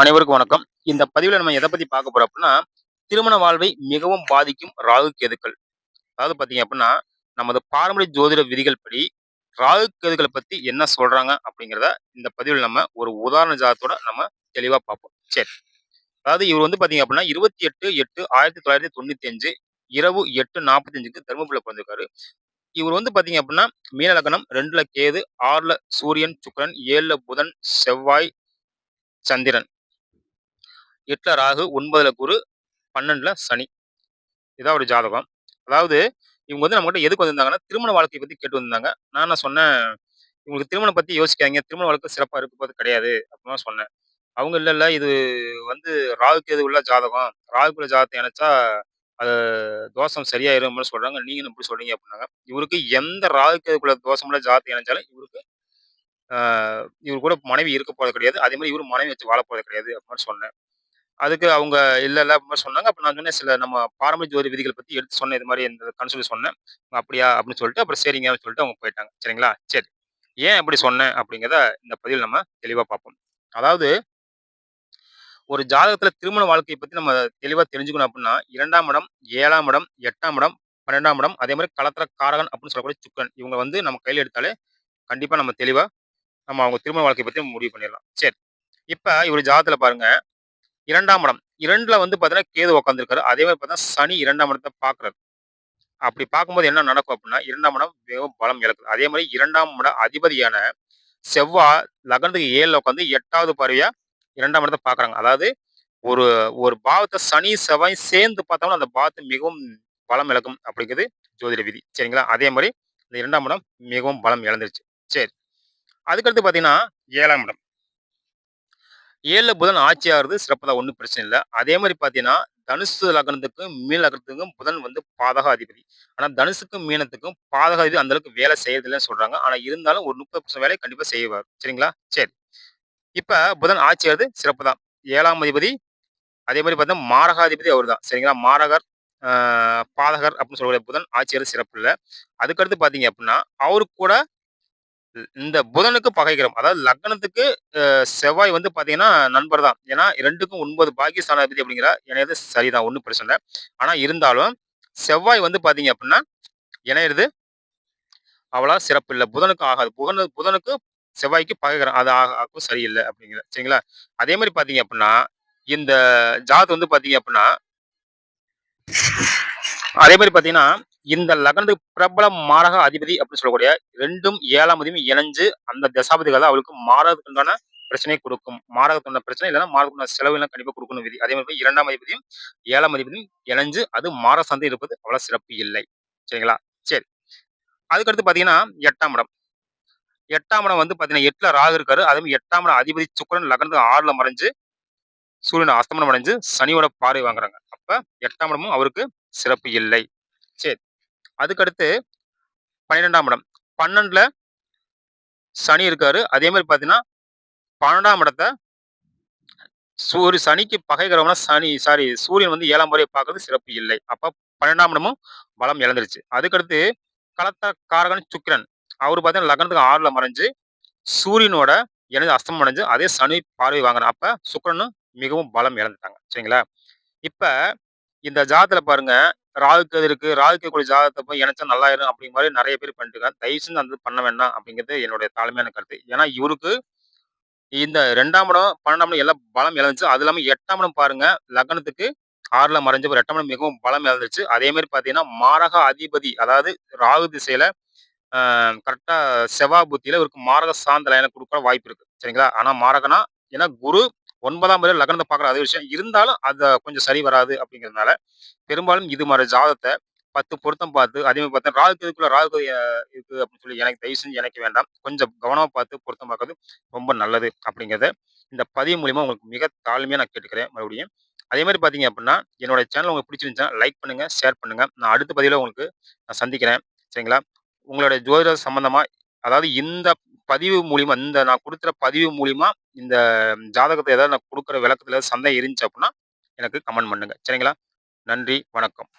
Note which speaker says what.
Speaker 1: அனைவருக்கும் வணக்கம். இந்த பதிவில் நம்ம எதை பத்தி பார்க்க போறோம் அப்படின்னா திருமண வாழ்வை மிகவும் பாதிக்கும் ராகு கேதுக்கள். அதாவது பாத்தீங்க அப்படின்னா நமது பாரம்பரிய ஜோதிட விதிகள் படி ராகு கேதுக்களை பத்தி என்ன சொல்றாங்க அப்படிங்கிறத இந்த பதிவில் நம்ம ஒரு உதாரண ஜாதத்தோட நம்ம தெளிவா பார்ப்போம். சரி. அதாவது இவர் வந்து பாத்தீங்க அப்படின்னா இருபத்தி எட்டு எட்டு ஆயிரத்தி தொள்ளாயிரத்தி தொண்ணூத்தி அஞ்சு இரவு எட்டு நாற்பத்தி அஞ்சுக்கு தருமபுரியில் பிறந்திருக்காரு. இவர் வந்து பாத்தீங்க அப்படின்னா மீன லக்கணம் ரெண்டுல கேது ஆறுல சூரியன் சுக்கரன் ஏழுல புதன் செவ்வாய் சந்திரன். எட்டில் ராகு ஒன்பதில் குரு பன்னெண்டில் சனி. இதான் ஒரு ஜாதகம். அதாவது இவங்க வந்து நம்மகிட்ட எதுக்கு வந்திருந்தாங்கன்னா திருமண வாழ்க்கையை பற்றி கேட்டு வந்திருந்தாங்க. நான் என்ன சொன்னேன் இவங்களுக்கு திருமணம் பற்றி யோசிக்காதீங்க. திருமண வாழ்க்கை சிறப்பாக இருக்க போது கிடையாது. அப்படின்னு சொன்னேன். அவங்க இல்லை இல்லை இது வந்து ராகு எது உள்ள ஜாதகம். ராகுக்குள்ள ஜாதகத்தை இணைச்சா அது தோஷம் சரியாயிரும்னு சொல்கிறாங்க நீங்கள் எப்படி சொல்கிறீங்க அப்படின்னாங்க. இவருக்கு எந்த ராகு கேதுக்குள்ள தோஷமுள்ள ஜாதகத்தை நினைச்சாலும் இவருக்கு இவர் கூட மனைவி இருக்க போகிறது கிடையாது. அதே மாதிரி இவர் மனைவி வச்சு வாழ போறது கிடையாது அப்படின்னு சொன்னேன். அதுக்கு அவங்க இல்லை இல்லை அப்படின்னு சொன்னாங்க. அப்போ நான் சொன்னேன் சில நம்ம பாரம்பரிய ஜோதி விதிகளை பற்றி எடுத்து சொன்னேன். இது மாதிரி இந்த கன்சல்ட் சொன்னேன். அப்படியா? அப்படின்னு சொல்லிட்டு அப்புறம் சரிங்க அப்படின்னு சொல்லிட்டு அவங்க போயிட்டாங்க. சரிங்களா? சரி. ஏன் அப்படி சொன்னேன் அப்படிங்கிறத இந்த பதிவில் நம்ம தெளிவாக பார்ப்போம். அதாவது ஒரு ஜாதகத்தில் திருமண வாழ்க்கையை பற்றி நம்ம தெளிவாக தெரிஞ்சுக்கணும் அப்படின்னா இரண்டாம் இடம் ஏழாம் இடம் எட்டாம் இடம் பன்னெண்டாம் இடம் அதே மாதிரி களத்திர காரகன் அப்படின்னு சொல்லக்கூடிய சுக்கன் இவங்க வந்து நம்ம கையில் எடுத்தாலே கண்டிப்பாக நம்ம தெளிவாக நம்ம அவங்க திருமண வாழ்க்கையை பற்றி முடிவு பண்ணிடலாம். சரி. இப்போ இவர் ஜாதகத்தில் பாருங்கள் இரண்டாம் இடம். இரண்டுல வந்து பார்த்தீங்கன்னா கேது உட்காந்துருக்காரு அதே மாதிரி பார்த்தீங்கன்னா சனி இரண்டாம் இடத்தை பாக்குறாரு. அப்படி பார்க்கும்போது என்ன நடக்கும் அப்படின்னா இரண்டாம் இடம் மிகவும் பலம் இழக்குது. அதே மாதிரி இரண்டாம் இட அதிபதியான செவ்வாய் லக்னத்துக்கு ஏழில் உட்காந்து எட்டாவது பறவையாக இரண்டாம் இடத்தை பார்க்குறாங்க அதாவது ஒரு ஒரு பாவத்தை சனி செவ்வாய் சேர்ந்து பார்த்தோம்னா அந்த பாவத்தை மிகவும் பலம் இழக்கும் அப்படிங்கிறது ஜோதிட விதி. சரிங்களா? அதே மாதிரி இந்த இரண்டாம் இடம் மிகவும் பலம் இழந்துருச்சு. சரி. அதுக்கடுத்து பார்த்தீங்கன்னா ஏழாம் இடம். ஏழில் புதன் ஆட்சி ஆகுறது சிறப்பு தான் ஒன்றும் பிரச்சனை இல்லை. அதே மாதிரி பார்த்தீங்கன்னா தனுசு லக்னத்துக்கும் மீன் லக்னத்துக்கும் புதன் வந்து பாதக அதிபதி ஆனால் தனுசுக்கும் மீனத்துக்கும் பாதக அதிபதி அந்த அளவுக்கு வேலை செய்யறதில்லைன்னு சொல்கிறாங்க ஆனால் இருந்தாலும் ஒரு முப்பது பர்சன்ட் வேலையை கண்டிப்பாக செய்வார். சரிங்களா? சரி. இப்போ புதன் ஆட்சி ஆகிறது சிறப்பு தான் ஏழாம் அதிபதி அதே மாதிரி பார்த்தா மாரகாதிபதி அவர் தான் சரிங்களா? மாரகர் பாதகர் அப்படின்னு சொல்லக்கூடிய புதன் ஆட்சியர் சிறப்பு இல்லை. அதுக்கடுத்து பார்த்தீங்க அப்படின்னா அவரு கூட இந்த புதனுக்கு பகைக்கிறோம். அதாவது லக்னத்துக்கு செவ்வாய் வந்து பார்த்தீங்கன்னா நண்பர் தான். ஏன்னா ரெண்டுக்கும் ஒன்பது பாக்கிய ஸ்தானாதிபதி அப்படிங்கிற. இணையது சரிதான் ஒன்றும் பிரச்சனை ஆனால் இருந்தாலும் செவ்வாய் வந்து பார்த்தீங்க அப்படின்னா இணையிறது அவ்வளோ சிறப்பு இல்லை. புதனுக்கு ஆகாது. புதனு புதனுக்கு செவ்வாய்க்கு பகைக்கிறோம் அது ஆகும் சரியில்லை அப்படிங்கிற சரிங்களா? அதே மாதிரி பார்த்தீங்க அப்படின்னா இந்த ஜாத் வந்து பார்த்தீங்க அப்படின்னா அதே மாதிரி பார்த்தீங்கன்னா இந்த லக்னத்துக்கு பிரபல மாரக அதிபதி அப்படின்னு சொல்லக்கூடிய ரெண்டும் ஏழாம் அதிபதி இணைஞ்சு அந்த தசாபதிகள் அவளுக்கு மாரகத்துக்குண்டான பிரச்சனை கொடுக்கும். மாரகத்துண்டான பிரச்சனை இல்லைன்னா மாரகத்துண்டான செலவு எல்லாம் கண்டிப்பாக கொடுக்கணும் விதி. அதே மாதிரி இரண்டாம் அதிபதியும் ஏழாம் அதிபதியும் இணைஞ்சு அது மார சந்தை இருப்பது அவ்வளோ சிறப்பு இல்லை. சரிங்களா? சரி. அதுக்கடுத்து பார்த்தீங்கன்னா எட்டாம் இடம். எட்டாம் இடம் வந்து பார்த்தீங்கன்னா எட்டில் ராகு இருக்காரு. அதே மாதிரி எட்டாம் இடம் அதிபதி சுக்கரன் லக்னத்துக்கு ஆறில் மறைஞ்சு சூரியன் அஸ்தமனம் அடைஞ்சு சனியோட பார்வை வாங்குறாங்க. அப்போ எட்டாம் இடமும் அவருக்கு சிறப்பு இல்லை. சரி. அதுக்கடுத்து பன்னிரெண்டாம் இடம். பன்னெண்டில் சனி இருக்காரு. அதே மாதிரி பார்த்தீங்கன்னா பன்னெண்டாம் இடத்த சூரிய சனிக்கு பகைகிறவனா சனி சாரி சூரியன் வந்து ஏழாம் முறையை பார்க்கறது சிறப்பு இல்லை. அப்போ பன்னெண்டாம் இடமும் பலம் இழந்துருச்சு. அதுக்கடுத்து கலத்த காரகன் சுக்கிரன். அவர் பார்த்தீங்கன்னா லக்னத்துக்கு ஆறில் மறைஞ்சு சூரியனோட இணைந்து அஸ்தமம் அடைஞ்சு அதே சனி பார்வை வாங்கின அப்போ சுக்கரனும் மிகவும் பலம் இழந்துட்டாங்க. சரிங்களா? இப்போ இந்த ஜாதத்தில் பாருங்க ராகுக்கு இருக்கு? ராகுக்கு கூட ஜாதகத்தை போய் இணைச்சா நல்லா இருக்கும் அப்படிங்கிற மாதிரி நிறைய பேர் பண்ணிட்டு தயவு செஞ்சு அந்த பண்ண வேண்டாம் அப்படிங்கிறது என்னுடைய தாழ்மையான கருத்து. ஏன்னா இவருக்கு இந்த ரெண்டாம் இடம் பன்னெண்டாம் இடம் எல்லாம் பலம் இழந்துச்சு. அது இல்லாமல் எட்டாம் இடம் பாருங்க லக்னத்துக்கு ஆறுல மறைஞ்ச ஒரு எட்டாம் இடம் மிகவும் பலம் இழந்துச்சு அதே மாதிரி பார்த்தீங்கன்னா மாரக அதிபதி அதாவது ராகு திசையில கரெக்டாக செவ்வா புத்தியில இவருக்கு மாரக சாந்த லைனை கொடுக்க வாய்ப்பு இருக்கு. சரிங்களா? ஆனா மாரகனா? ஏன்னா குரு ஒன்பதாம் முறை லக்னத்தை பார்க்குற அதே விஷயம். இருந்தாலும் அதை கொஞ்சம் சரி வராது அப்படிங்கிறதுனால பெரும்பாலும் இது மாதிரி ஜாதத்தை பத்து பொருத்தம் பார்த்து அதே மாதிரி பார்த்தா ராகு இதுக்குள்ள ராகு இருக்கு அப்படின்னு சொல்லி எனக்கு தயவு செஞ்சு எனக்கு வேண்டாம். கொஞ்சம் கவனமாக பார்த்து பொருத்தம் பார்க்கறது ரொம்ப நல்லது அப்படிங்கிறத இந்த பதிவு மூலியமா உங்களுக்கு மிக தாழ்மையாக நான் கேட்டுக்கிறேன் மறுபடியும். அதே மாதிரி பார்த்தீங்க அப்படின்னா என்னோட சேனல் உங்களுக்கு பிடிச்சிருந்துச்சுன்னா லைக் பண்ணுங்க ஷேர் பண்ணுங்க. நான் அடுத்த பதிவில் உங்களுக்கு நான் சந்திக்கிறேன். சரிங்களா? உங்களுடைய ஜோதிட சம்பந்தமாக அதாவது இந்த பதிவு மூலிமா இந்த நான் கொடுக்குற பதிவு மூலிமா இந்த ஜாதகத்தை ஏதாவது நான் கொடுக்குற விளக்கத்துல சந்தேகம் இருந்துச்சு அப்படின்னா எனக்கு கமெண்ட் பண்ணுங்க. சரிங்களா? நன்றி வணக்கம்.